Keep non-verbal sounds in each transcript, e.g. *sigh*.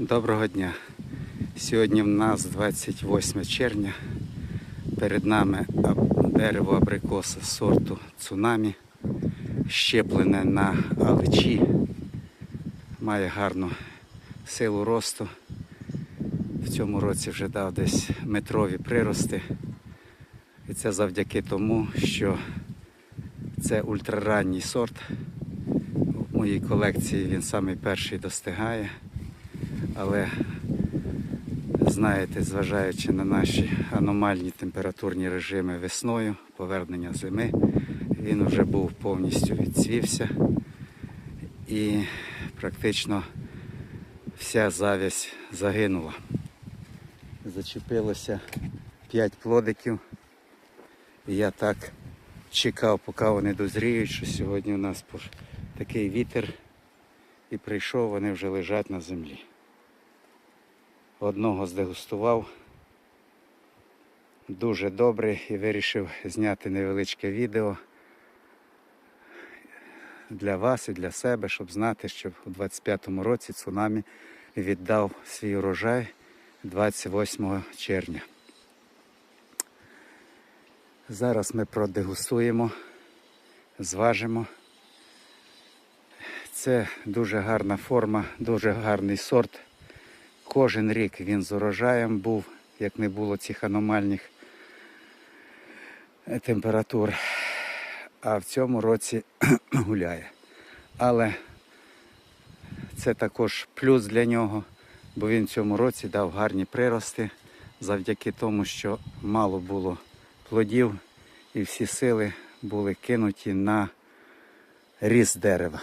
Доброго дня. Сьогодні в нас 28 червня. Перед нами дерево абрикоса сорту цунамі, щеплене на аличі, має гарну силу росту. В цьому році вже дав десь метрові прирости. І це завдяки тому, що це ультраранній сорт. У моїй колекції він самий перший достигає. Але знаєте, зважаючи на наші аномальні температурні режими весною, повернення зими, він вже був повністю відцвівся і практично вся завість загинула. Зачепилося 5 плодиків. І я так чекав, поки вони дозріють, що сьогодні у нас такий вітер і прийшов, вони вже лежать на землі. Одного здегустував. Дуже добре і вирішив зняти невеличке відео для вас і для себе, щоб знати, що у 25-му році цунамі віддав свій урожай 28 червня. Зараз ми продегустуємо, зважимо. Це дуже гарна форма, дуже гарний сорт. Кожен рік він з урожаєм був, як не було цих аномальних е, температур. А в цьому році *clears throat* гуляє. Але це також плюс для нього, бо він в цьому році дав гарні прирости завдяки тому, що мало було плодів і всі сили були кинуті на ріст дерева.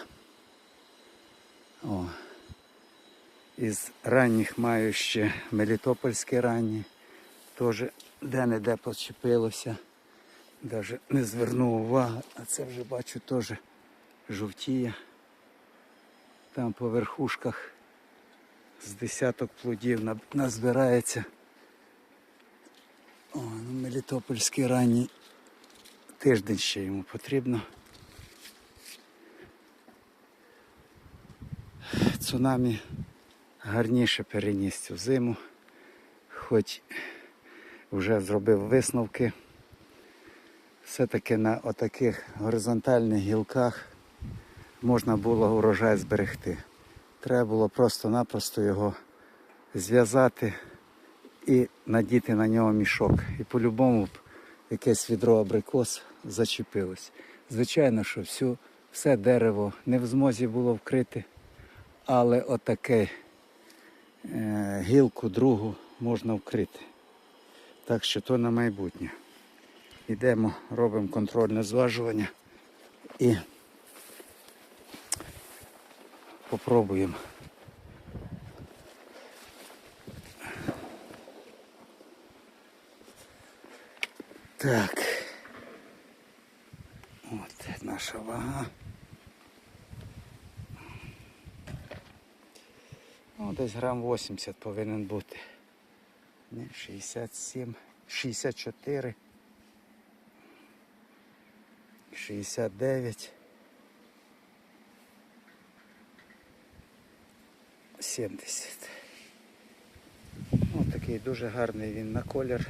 О. Із ранніх маю ще Мелітопольські ранні, теж де-не-де почепилося. Навіть не звернув увагу, а це вже бачу теж жовтіє. Там по верхушках з десяток плодів назбирається. О, ну, Мелітопольські ранні тиждень ще йому потрібно. Цунамі гарніше переніс цю зиму, хоч вже зробив висновки. Все-таки на отаких горизонтальних гілках можна було урожай зберегти. Треба було просто-напросто його зв'язати і надіти на нього мішок. І по-любому б якесь відро абрикос зачепилось. Звичайно, що всю, все дерево не в змозі було вкрити, але отаке е, гілку другу можна вкрити. Так що то на майбутнє. Йдемо, робимо контрольне зважування і попробуємо. Так. От наша вага. Ну, десь грам 80 повинен бути. Ні, 67, 64, 69, 70. Ось такий дуже гарний він на колір.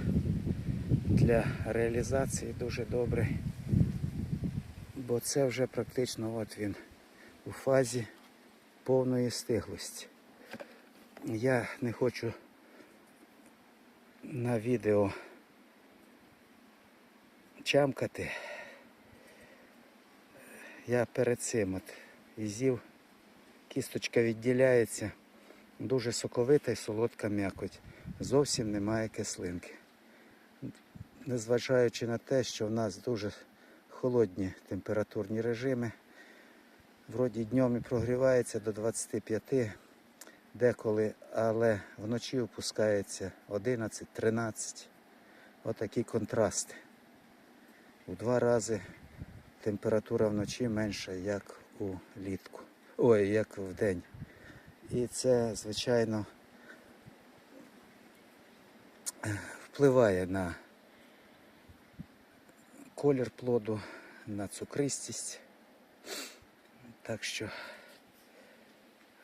Для реалізації дуже добрий. Бо це вже практично от він у фазі повної стиглості. Я не хочу на відео чамкати. Я перед цим от ізів, кісточка відділяється, дуже соковита і солодка м'якоть. Зовсім немає кислинки. Незважаючи на те, що в нас дуже холодні температурні режими, вроді днем і прогрівається до 25 деколи, але вночі опускається 11-13. Отакі контрасти. У два рази температура вночі менша, як у літку. Ой, як в день. І це, звичайно, впливає на колір плоду, на цукристість. Так що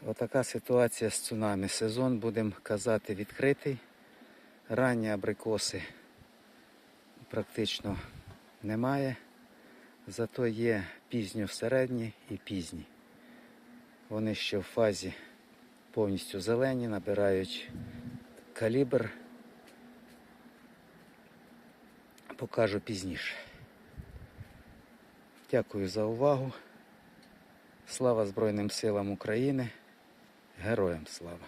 Отака ситуація з цунамі. Сезон, будемо казати, відкритий. Ранні абрикоси практично немає. Зато є пізньо-середні і пізні. Вони ще в фазі повністю зелені, набирають калібр. Покажу пізніше. Дякую за увагу. Слава Збройним силам України. Героям слава!